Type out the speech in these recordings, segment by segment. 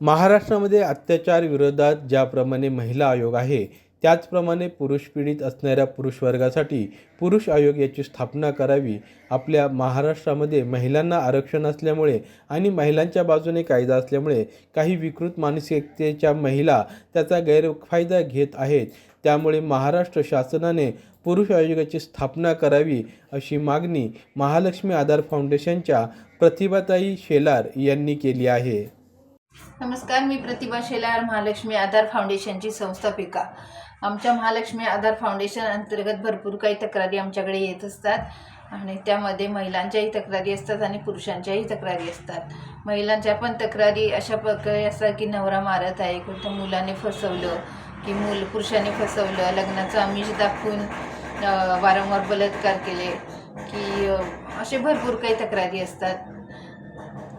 महाराष्ट्रामध्ये अत्याचार विरोधात ज्याप्रमाणे महिला आयोग आहे त्याचप्रमाणे पुरुष पीडित असणाऱ्या पुरुष वर्गासाठी पुरुष आयोग याची स्थापना करावी. आपल्या महाराष्ट्रामध्ये महिलांना आरक्षण असल्यामुळे आणि महिलांच्या बाजूने कायदा असल्यामुळे काही विकृत मानसिकतेच्या महिला त्याचा गैरफायदा घेत आहेत. त्यामुळे महाराष्ट्र शासनाने पुरुष आयोगाची स्थापना करावी अशी मागणी महालक्ष्मी आधार फाउंडेशनच्या प्रतिभाताई शेलार यांनी केली आहे. नमस्कार मी प्रतिभा शेलार महालक्ष्मी आधार फाउंडेशनची संस्थापिका. आमच्या महालक्ष्मी आधार फाउंडेशन अंतर्गत भरपूर काही तक्रारी आमच्याकडे येत असतात आणि त्यामध्ये महिलांच्याही तक्रारी असतात आणि पुरुषांच्याही तक्रारी असतात. महिलांच्या पण तक्रारी अशा प्रकारे असतात की नवरा मारत आहे कोणत्या मुलाने फसवलं की मूल पुरुषाने फसवलं लग्नाचं आमिष दाखवून वारंवार बलात्कार केले की असे भरपूर काही तक्रारी असतात.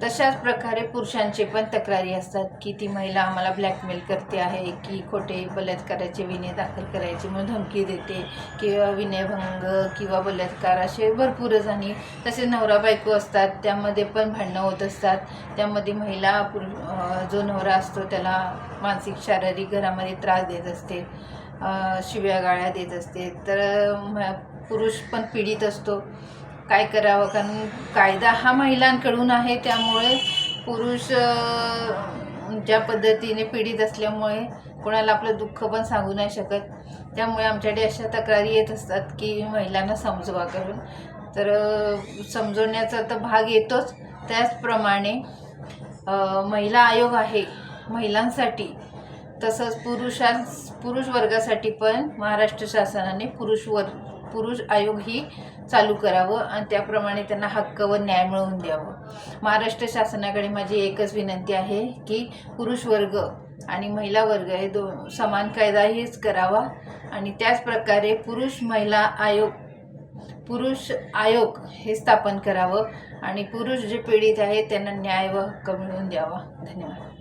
तशाच प्रकारे पुरुषांचे पण तक्रारी असतात की ती महिला आम्हाला ब्लॅकमेल करते आहे की खोटे बलात्काराचे विनय दाखल करायचे म्हणून धमकी देते किंवा विनयभंग किंवा बलात्कार असे भरपूर आणि तसे नवरा बायको असतात. त्यामध्ये पण भांडणं होत असतात. त्यामध्ये महिला पुरु जो नवरा असतो त्याला मानसिक शारीरिक घरामध्ये त्रास देत असते शिव्या गाळ्या देत असते. तर पुरुष पण पीडित असतो. काय करावं? कारण कायदा हा महिलांकडून आहे त्यामुळे पुरुष ज्या पद्धतीने पीडित असल्यामुळे कोणाला आपलं दुःख पण सांगू नाही शकत. त्यामुळे आमच्याकडे अशा तक्रारी येत असतात की महिलांना समजवा करून. तर समजवण्याचा तर भाग येतोच. त्याचप्रमाणे महिला आयोग आहे महिलांसाठी. तसंच पुरुषां पुरुष वर्गासाठी पण महाराष्ट्र शासनाने पुरुष वर्ग पुरुष आयोग ही चालू करावं आणि त्याप्रमाणे त्यांना हक्क व न्याय मिळवून द्यावं. महाराष्ट्र शासनाकडे माझी एकच विनंती आहे की पुरुष वर्ग आणि महिला वर्ग हे दो समान कायदा हेच करावा आणि त्याचप्रकारे पुरुष महिला आयोग पुरुष आयोग हे स्थापन करावं आणि पुरुष जे पीडित आहेत त्यांना न्याय व हक्क मिळवून द्यावा. धन्यवाद.